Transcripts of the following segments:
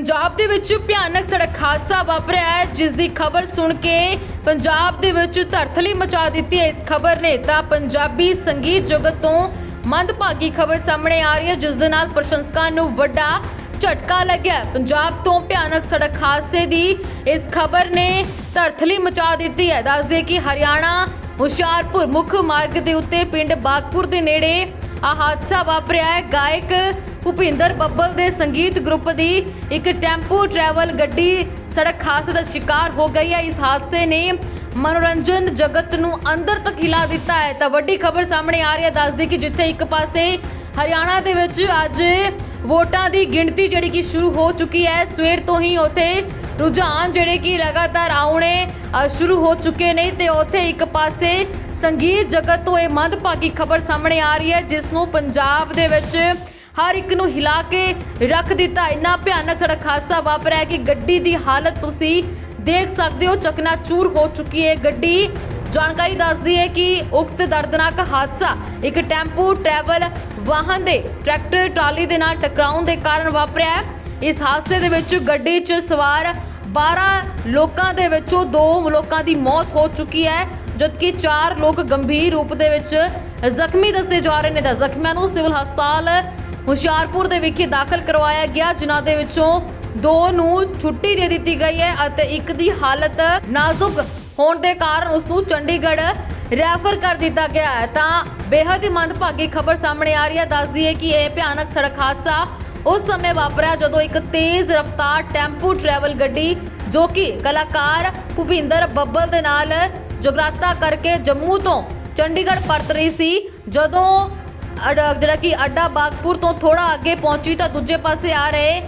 ਪੰਜਾਬ ਦੇ ਵਿੱਚ ਭਿਆਨਕ ਸੜਕ ਹਾਦਸਾ ਵਾਪਰਿਆ ਹੈ, ਜਿਸ ਦੀ ਖਬਰ ਸੁਣ ਕੇ ਪੰਜਾਬ ਦੇ ਵਿੱਚ ਧਰਥਲੀ ਮਚਾ ਦਿੱਤੀ ਹੈ। ਇਸ ਖਬਰ ਨੇ ਤਾਂ ਪੰਜਾਬੀ ਸੰਗੀਤ ਜਗਤ ਤੋਂ ਮੰਦਭਾਗੀ ਖਬਰ ਸਾਹਮਣੇ ਆ ਰਹੀ ਹੈ, ਜਿਸ ਦੇ ਨਾਲ ਪ੍ਰਸ਼ੰਸਕਾਂ ਨੂੰ ਵੱਡਾ ਝਟਕਾ ਲੱਗਿਆ ਪੰਜਾਬ ਤੋਂ ਭਿਆਨਕ ਸੜਕ ਹਾਦਸੇ ਦੀ ਇਸ ਖਬਰ ਨੇ ਧਰਥਲੀ ਮਚਾ ਦਿੱਤੀ ਹੈ। ਦੱਸਦੇ ਕਿ ਹਰਿਆਣਾ, ਹੁਸ਼ਿਆਰਪੁਰ ਮੁੱਖ ਮਾਰਗ ਦੇ ਉੱਤੇ ਪਿੰਡ ਬਾਗਪੁਰ ਦੇ ਨੇੜੇ ਆ ਹਾਦਸਾ ਵਾਪਰਿਆ ਹੈ। ਗਾਇਕ ਭੁਪਿੰਦਰ ਬੱਬਲ ਦੇ ਸੰਗੀਤ ਗਰੁੱਪ ਦੀ ਇੱਕ ਟੈਂਪੂ ਟਰੈਵਲ ਗੱਡੀ ਸੜਕ ਹਾਦਸੇ ਦਾ ਸ਼ਿਕਾਰ ਹੋ ਗਈ ਹੈ। ਇਸ ਹਾਦਸੇ ਨੇ ਮਨੋਰੰਜਨ ਜਗਤ ਨੂੰ ਅੰਦਰ ਤੱਕ ਹਿਲਾ ਦਿੱਤਾ ਹੈ। ਤਾਂ ਵੱਡੀ ਖਬਰ ਸਾਹਮਣੇ ਆ ਰਹੀ ਹੈ। ਦੱਸਦੀ ਕਿ ਜਿੱਥੇ ਇੱਕ ਪਾਸੇ ਹਰਿਆਣਾ ਦੇ ਵਿੱਚ ਅੱਜ ਵੋਟਾਂ ਦੀ ਗਿਣਤੀ ਜਿਹੜੀ ਕਿ ਸ਼ੁਰੂ ਹੋ ਚੁੱਕੀ ਹੈ, ਸਵੇਰ ਤੋਂ ਹੀ ਉੱਥੇ ਰੁਝਾਨ ਜਿਹੜੇ ਕਿ ਲਗਾਤਾਰ ਆਉਣੇ ਸ਼ੁਰੂ ਹੋ ਚੁੱਕੇ ਨੇ ਤੇ ਉੱਥੇ ਇੱਕ ਪਾਸੇ ਸੰਗੀਤ ਜਗਤ ਤੋਂ ਇਹ ਮੰਦਭਾਗੀ ਖਬਰ ਸਾਹਮਣੇ ਆ ਰਹੀ ਹੈ, ਜਿਸ ਨੂੰ ਪੰਜਾਬ ਦੇ ਵਿੱਚ ਹਰ ਇੱਕ ਨੂੰ ਹਿਲਾ ਕੇ ਰੱਖ ਦਿੱਤਾ। ਇੰਨਾ ਭਿਆਨਕ ਸੜਕ ਹਾਦਸਾ ਵਾਪਰਿਆ ਹੈ ਕਿ ਗੱਡੀ ਦੀ ਹਾਲਤ ਤੁਸੀਂ ਦੇਖ ਸਕਦੇ ਹੋ, ਚਕਨਾਚੂਰ ਹੋ ਚੁੱਕੀ ਹੈ ਗੱਡੀ। ਜਾਣਕਾਰੀ ਦੱਸਦੀ ਹੈ ਕਿ ਉਕਤ ਦਰਦਨਾਕ ਹਾਦਸਾ ਇੱਕ ਟੈਂਪੂ, ਟਰੈਵਲ ਵਾਹਨ ਦੇ ਟਰੈਕਟਰ, ਟਰਾਲੀ ਦੇ ਨਾਲ ਟਕਰਾਉਣ ਦੇ ਕਾਰਨ ਵਾਪਰਿਆ ਹੈ। ਇਸ ਹਾਦਸੇ ਦੇ ਵਿੱਚ ਗੱਡੀ 'ਚ ਸਵਾਰ 12 ਲੋਕਾਂ ਦੇ ਵਿੱਚੋਂ ਦੋ ਲੋਕਾਂ ਦੀ ਮੌਤ ਹੋ ਚੁੱਕੀ ਹੈ, ਜਦਕਿ 4 ਲੋਕ ਗੰਭੀਰ ਰੂਪ ਦੇ ਵਿੱਚ ਜ਼ਖਮੀ ਦੱਸੇ ਜਾ ਰਹੇ ਨੇ। ਤਾਂ ਜ਼ਖਮੀਆਂ ਨੂੰ ਸਿਵਲ ਹਸਪਤਾਲ ਹੁਸ਼ਿਆਰਪੁਰ ਦੇ ਵਿਖੇ ਦਾਖਲ ਕਰਵਾਇਆ ਗਿਆ, ਜਿਨ੍ਹਾਂ ਦੇ ਵਿੱਚੋਂ ਦੋ ਨੂੰ ਛੁੱਟੀ ਦੇ ਦਿੱਤੀ ਗਈ ਹੈ ਅਤੇ ਇੱਕ ਦੀ ਹਾਲਤ ਨਾਜ਼ੁਕ ਹੋਣ ਦੇ ਕਾਰਨ ਉਸ ਨੂੰ ਚੰਡੀਗੜ੍ਹ ਰੈਫਰ ਕਰ ਦਿੱਤਾ ਗਿਆ ਹੈ। ਤਾਂ ਬੇहद ਹੀ ਮੰਦਭਾਗੀ ਖਬਰ ਸਾਹਮਣੇ ਆ ਰਹੀ ਹੈ। ਦੱਸਦੀ ਹੈ ਕਿ ਇਹ ਭਿਆਨਕ ਸੜਕ ਹਾਦਸਾ ਉਸ ਸਮੇਂ ਵਾਪਰਿਆ ਜਦੋਂ ਇੱਕ ਤੇਜ਼ ਰਫ਼ਤਾਰ ਟੈਂਪੂ ਟਰੈਵਲ ਗੱਡੀ ਜੋ ਕਿ ਕਲਾਕਾਰ ਭੁਪਿੰਦਰ ਬੱਬਲ ਦੇ ਨਾਲ ਜਗਰਾਤਾ ਕਰਕੇ ਜੰਮੂ ਤੋਂ ਚੰਡੀਗੜ੍ਹ ਪਰਤ ਰਹੀ ਸੀ, ਜਦੋਂ ਜਿਹੜਾ ਕਿ ਅੱਡਾ ਬਾਗਪੁਰ ਤੋਂ ਥੋੜਾ ਅੱਗੇ ਪਹੁੰਚੀ ਤਾਂ ਦੂਜੇ ਪਾਸੇ ਆ ਰਹੇ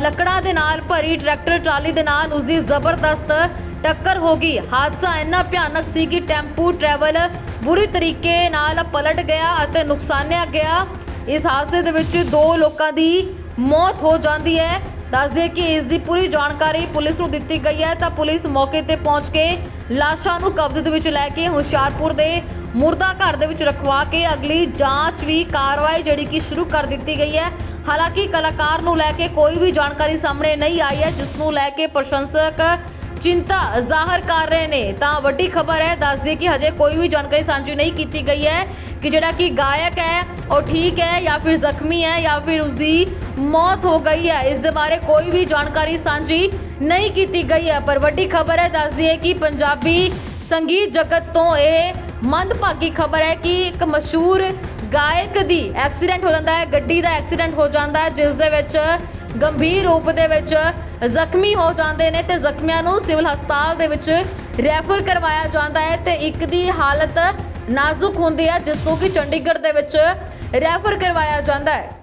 ਲੱਕੜਾਂ ਦੇ ਨਾਲ ਭਰੀ ਟਰੈਕਟਰ ਟਰਾਲੀ ਦੇ ਨਾਲ ਉਸ ਦੀ ਜ਼ਬਰਦਸਤ ਟੱਕਰ ਹੋ ਗਈ। ਹਾਦਸਾ ਇੰਨਾ ਭਿਆਨਕ ਸੀ ਕਿ ਟੈਂਪੂ ਟਰੈਵਲ ਬੁਰੀ ਤਰੀਕੇ ਨਾਲ ਪਲਟ ਗਿਆ ਅਤੇ ਨੁਕਸਾਨਿਆ ਗਿਆ। ਇਸ ਹਾਦਸੇ ਦੇ ਵਿੱਚ ਦੋ ਲੋਕਾਂ ਦੀ ਮੌਤ ਹੋ ਜਾਂਦੀ ਹੈ। ਦੱਸਦੇ ਕਿ ਇਸ ਦੀ ਪੂਰੀ ਜਾਣਕਾਰੀ ਪੁਲਿਸ ਨੂੰ ਦਿੱਤੀ ਗਈ ਹੈ। ਤਾਂ ਪੁਲਿਸ ਮੌਕੇ ਤੇ ਪਹੁੰਚ ਕੇ ਲਾਸ਼ਾਂ ਨੂੰ ਕਬਜ਼ੇ ਦੇ ਵਿੱਚ ਲੈ ਕੇ ਹੁਸ਼ਿਆਰਪੁਰ ਦੇ ਮੁਰਦਾ ਘਰ ਦੇ ਵਿੱਚ ਰਖਵਾ ਕੇ ਅਗਲੀ ਜਾਂਚ ਵੀ ਕਾਰਵਾਈ ਜਿਹੜੀ ਕਿ ਸ਼ੁਰੂ ਕਰ ਦਿੱਤੀ ਗਈ ਹੈ। ਹਾਲਾਂਕਿ ਕਲਾਕਾਰ ਨੂੰ ਲੈ ਕੇ ਕੋਈ ਵੀ ਜਾਣਕਾਰੀ ਸਾਹਮਣੇ ਨਹੀਂ ਆਈ ਹੈ, ਜਿਸ ਨੂੰ ਲੈ ਕੇ ਪ੍ਰਸ਼ੰਸਕ ਚਿੰਤਾ ਜ਼ਾਹਰ ਕਰ ਰਹੇ ਨੇ। ਤਾਂ ਵੱਡੀ ਖਬਰ ਹੈ ਦੱਸ ਦਈਏ ਕਿ ਹਜੇ ਕੋਈ ਵੀ ਜਾਣਕਾਰੀ ਸਾਂਝੀ ਨਹੀਂ ਕੀਤੀ ਗਈ ਹੈ ਕਿ ਜਿਹੜਾ ਕਿ ਗਾਇਕ ਹੈ, ਉਹ ਠੀਕ ਹੈ ਜਾਂ ਫਿਰ ਜ਼ਖਮੀ ਹੈ ਜਾਂ ਫਿਰ ਉਸ ਦੀ ਮੌਤ ਹੋ ਗਈ ਹੈ। ਇਸ ਦੇ ਬਾਰੇ ਕੋਈ ਵੀ ਜਾਣਕਾਰੀ ਸਾਂਝੀ ਨਹੀਂ ਕੀਤੀ ਗਈ ਹੈ, ਪਰ ਵੱਡੀ ਖਬਰ ਹੈ ਦੱਸਦੀ ਹੈ ਕਿ ਪੰਜਾਬੀ ਸੰਗੀਤ ਜਗਤ ਤੋਂ ਇਹ ਮੰਦਭਾਗੀ ਖਬਰ ਹੈ ਕਿ ਇੱਕ ਮਸ਼ਹੂਰ ਗਾਇਕ ਦੀ ਐਕਸੀਡੈਂਟ ਹੋ ਜਾਂਦਾ ਹੈ, ਗੱਡੀ ਦਾ ਐਕਸੀਡੈਂਟ ਹੋ ਜਾਂਦਾ ਹੈ, ਜਿਸ ਦੇ ਵਿੱਚ ਗੰਭੀਰ ਰੂਪ ਦੇ ਵਿੱਚ ਜ਼ਖਮੀ ਹੋ ਜਾਂਦੇ ਨੇ ਤੇ ਜ਼ਖਮੀਆਂ ਨੂੰ ਸਿਵਲ ਹਸਪਤਾਲ ਦੇ ਵਿੱਚ ਰੈਫਰ ਕਰਵਾਇਆ ਜਾਂਦਾ ਹੈ ਤੇ ਇੱਕ ਦੀ ਹਾਲਤ ਨਾਜ਼ੁਕ ਹੁੰਦੀ ਹੈ, ਜਿਸ ਨੂੰ ਕਿ ਚੰਡੀਗੜ੍ਹ ਦੇ ਵਿੱਚ ਰੈਫਰ ਕਰਵਾਇਆ ਜਾਂਦਾ ਹੈ।